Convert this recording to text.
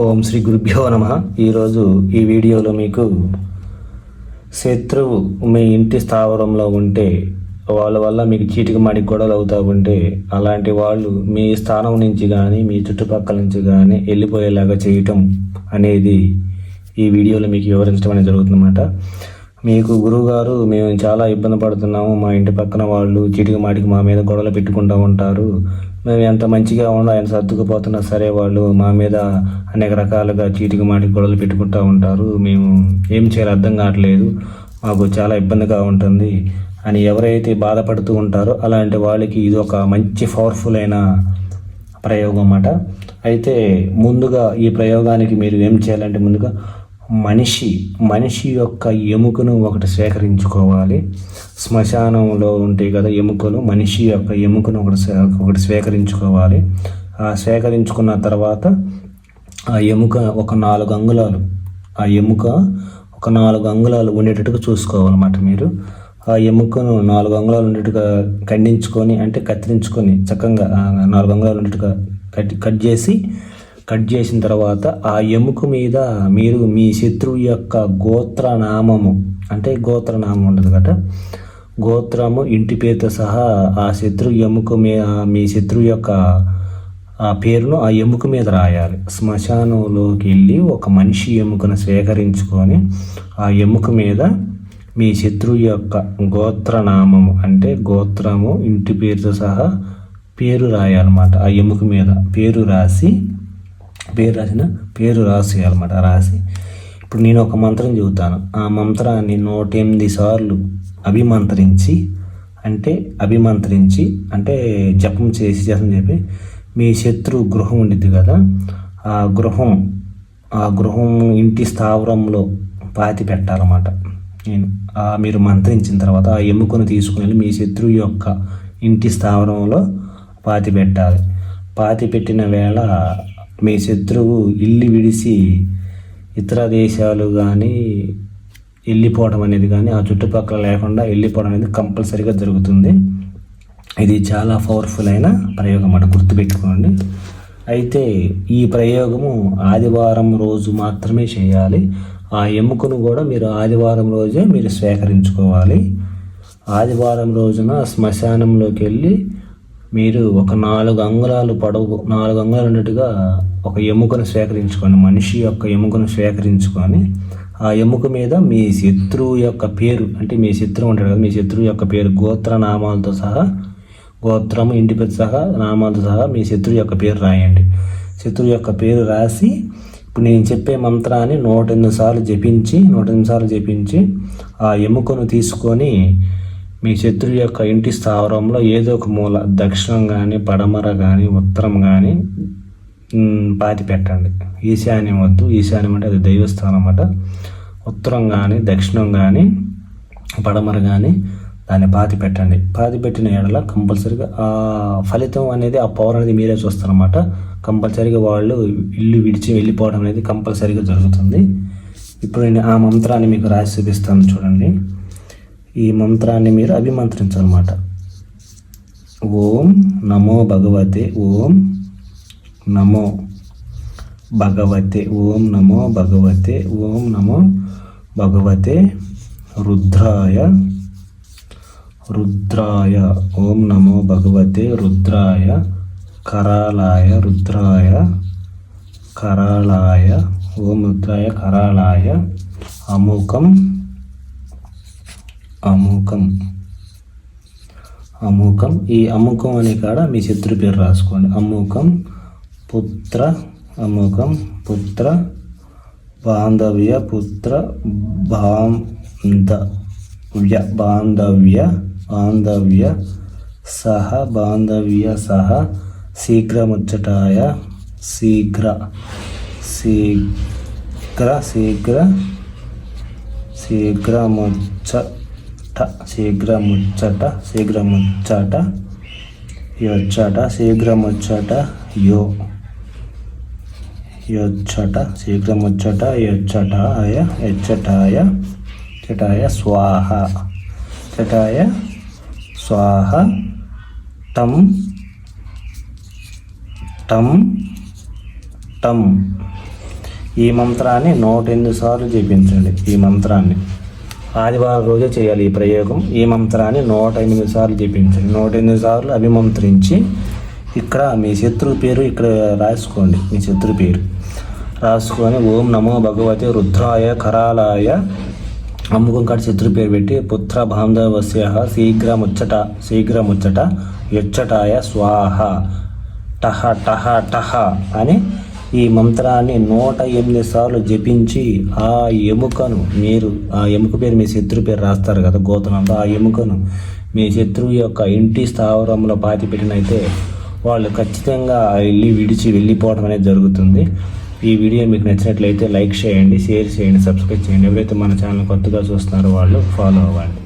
ఓం శ్రీ గురుభ్యో నమ. ఈరోజు ఈ వీడియోలో మీకు శత్రువు మీ ఇంటి స్థావరంలో ఉంటే వాళ్ళ వల్ల మీకు చీటికి మాటికి గొడవలు అవుతూ ఉంటే అలాంటి వాళ్ళు మీ స్థానం నుంచి కానీ మీ చుట్టుపక్కల నుంచి కానీ వెళ్ళిపోయేలాగా చేయటం అనేది ఈ వీడియోలో మీకు వివరించడం అనేది జరుగుతుందన్నమాట. మీకు గురువుగారు మేము చాలా ఇబ్బంది పడుతున్నాము. మా ఇంటి పక్కన వాళ్ళు చిటికి మాటికి మా మీద గొడవలు పెట్టుకుంటూ ఉంటారు. మేము ఎంత మంచిగా ఉన్నా ఎంత సర్దుకుపోతున్నా సరే వాళ్ళు మా మీద అనేక రకాలుగా చీటికి మాటికి గొడవలు పెట్టుకుంటూ ఉంటారు. మేము ఏం చేయాలో అర్థం కావట్లేదు. మాకు చాలా ఇబ్బందిగా ఉంటుంది అని ఎవరైతే బాధపడుతూ ఉంటారో అలాంటి వాళ్ళకి ఇది ఒక మంచి పవర్ఫుల్ అయిన ప్రయోగం అన్నమాట. అయితే ముందుగా ఈ ప్రయోగానికి మీరు ఏం చేయాలంటే ముందుగా మనిషి మనిషి యొక్క ఎముకను ఒకటి సేకరించుకోవాలి. శ్మశానంలో ఉంటాయి కదా ఎముకలు మనిషి యొక్క ఎముకను ఒకటి ఒకటి స్వీకరించుకోవాలి ఆ సేకరించుకున్న తర్వాత ఆ ఎముక ఒక నాలుగు అంగుళాలు ఆ ఎముక ఒక నాలుగు అంగుళాలు ఉండేటట్టుగా చూసుకోవాలన్నమాట మీరు. ఆ ఎముకను నాలుగు అంగుళాలు ఉండేట్టుగా ఖండించుకొని అంటే కత్తిరించుకొని చక్కగా నాలుగు అంగుళాలు ఉండేట్టుగా కట్ కట్ చేసి కట్ చేసిన తర్వాత ఆ ఎముక మీద మీరు మీ శత్రువు యొక్క గోత్రనామము అంటే గోత్రనామం ఉండదు కదా గోత్రము ఇంటి పేరుతో సహా ఆ శత్రువు ఎముక మీ మీ శత్రువు యొక్క ఆ పేరును ఆ ఎముక మీద రాయాలి. శ్మశానంలోకి వెళ్ళి ఒక మనిషి ఎముకను సేకరించుకొని ఆ ఎముక మీద మీ శత్రువు యొక్క గోత్రనామము అంటే గోత్రము ఇంటి పేరుతో సహా పేరు రాయాలన్నమాట. ఆ ఎముక మీద పేరు రాసి పేరు రాసిన పేరు రాసేయాలన్నమాట రాసి. ఇప్పుడు నేను ఒక మంత్రం చెబుతాను. ఆ మంత్రాన్ని నూట ఎనిమిది సార్లు అభిమంత్రించి అంటే అభిమంత్రించి అంటే జపం చేసి జపం చెప్పి మీ శత్రు గృహం ఉండిద్ది కదా ఆ గృహం ఆ గృహం ఇంటి స్థావరంలో పాతి పెట్టాలన్నమాట. నేను ఆ మీరు మంత్రించిన తర్వాత ఆ ఎముకను తీసుకుని వెళ్ళి మీ శత్రువు యొక్క ఇంటి స్థావరంలో పాతి పెట్టాలి. పాతి పెట్టిన వేళ మీ శత్రువు ఇల్లు విడిసి ఇతర దేశాలు కానీ వెళ్ళిపోవడం అనేది కానీ ఆ చుట్టుపక్కల లేకుండా వెళ్ళిపోవడం అనేది కంపల్సరీగా జరుగుతుంది. ఇది చాలా పవర్ఫుల్ అయిన ప్రయోగం అన్నమాట గుర్తుపెట్టుకోండి. అయితే ఈ ప్రయోగము ఆదివారం రోజు మాత్రమే చేయాలి. ఆ ఎముకను కూడా మీరు ఆదివారం రోజే మీరు స్వీకరించుకోవాలి. ఆదివారం రోజున శ్మశానంలోకి వెళ్ళి మీరు ఒక నాలుగు అంగుళాలు పొడవు నాలుగు అంగుళాలు ఉన్నట్టుగా ఒక ఎముకను సేకరించుకోండి. మనిషి యొక్క ఎముకను సేకరించుకొని ఆ ఎముక మీద మీ శత్రువు యొక్క పేరు అంటే మీ శత్రువు ఉంటాడు కదా మీ శత్రువు యొక్క పేరు గోత్ర నామాలతో సహా గోత్రము ఇంటి పేరు సహా నామాలతో సహా మీ శత్రువు యొక్క పేరు రాయండి. శత్రువు యొక్క పేరు రాసి ఇప్పుడు నేను చెప్పే మంత్రాన్ని నూట ఎనిమిది సార్లు జపించి నూట ఎనిమిది సార్లు జపించి ఆ ఎముకను తీసుకొని మీ శత్రువు యొక్క ఇంటి స్థావరంలో ఏదో ఒక మూల దక్షిణం కానీ పడమర కానీ ఉత్తరం కానీ పాతి పెట్టండి. ఈశాన్యం వద్దు. ఈశాన్యం అంటే అది దైవస్థానం అన్నమాట ఉత్తరం కానీ దక్షిణం కానీ పడమర కానీ దాన్ని పాతి పెట్టండి. పాతి పెట్టిన ఏడల కంపల్సరీగా ఆ ఫలితం అనేది ఆ పవర్ అనేది మీరే చూస్తారన్నమాట. కంపల్సరీగా వాళ్ళు ఇల్లు విడిచి వెళ్ళిపోవడం అనేది కంపల్సరీగా జరుగుతుంది. ఇప్పుడు నేను ఆ మంత్రాన్ని మీకు రాసి చూపిస్తాను చూడండి. ఈ మంత్రాన్ని మీరు అభిమంత్రించాలన్నమాట ఓం నమో భగవతే ఓం నమో భగవతే ఓం నమో భగవతే ఓం నమో భగవతే రుద్రాయ రుద్రాయ ఓం నమో భగవతే రుద్రాయ కరాళాయ రుద్రాయ కరాళాయ ఓం రుద్రాయ కరాళాయ అముఖం అముఖం. అముఖం? ఈ అముఖం అనే కాడ మీ శత్రు పేరు రాసుకోండి. అముఖం పుత్ర అముఖం పుత్ర బాంధవ్య పుత్ర బాంధవ్య బాంధవ్య బాంధవ్య సహ బాంధవ్య సహ శీఘ్రముచ్చటాయ శీఘ్ర శీఘ్ర శీఘ్ర శీఘ్రముచ్చట శీఘ్రముచ్చట శీఘ్రముచ్చట యొచ్చట శీఘ్రముచ్చట యో యొచ్చట శీఘ్రముచ్చట యొచ్చటాయ ఎచ్చటాయ చటాయ స్వాహ చటాయ స్వాహ టం టం టం ఈ మంత్రాన్ని నూట ఎనిమిది సార్లు జపించండి ఈ మంత్రాన్ని. ఆదివారం రోజే చేయాలి ఈ ప్రయోగం. ఈ మంత్రాన్ని నూట ఎనిమిది సార్లు జపించండి. నూట ఎనిమిది సార్లు అభిమంత్రించి ఇక్కడ మీ శత్రువు పేరు ఇక్కడ రాసుకోండి. మీ శత్రు పేరు. రాసుకొని ఓం నమో భగవతి రుద్రాయ కరాలాయ అమ్ముకం కాడ శత్రు పేరు పెట్టి పుత్ర బాంధవస్య శీఘ్రముచ్చట శీఘ్రముచ్చట యుచ్చటాయ స్వాహ. టహ టహ టహ అని ఈ మంత్రాన్ని నూట ఎనిమిది సార్లు జపించి ఆ ఎముకను మీరు ఆ ఎముక పేరు మీ శత్రు పేరు రాస్తారు కదా గోతనంలో ఆ ఎముకను మీ శత్రువు యొక్క ఇంటి స్థావరంలో పాతి పెట్టినైతే వాళ్ళు ఖచ్చితంగా వెళ్ళి విడిచి వెళ్ళిపోవడం అనేది జరుగుతుంది. ఈ వీడియో మీకు నచ్చినట్లయితే లైక్ చేయండి షేర్ చేయండి సబ్స్క్రైబ్ చేయండి. ఎవరైతే మన ఛానల్ కొత్తగా చూస్తున్నారో వాళ్ళు ఫాలో అవ్వండి.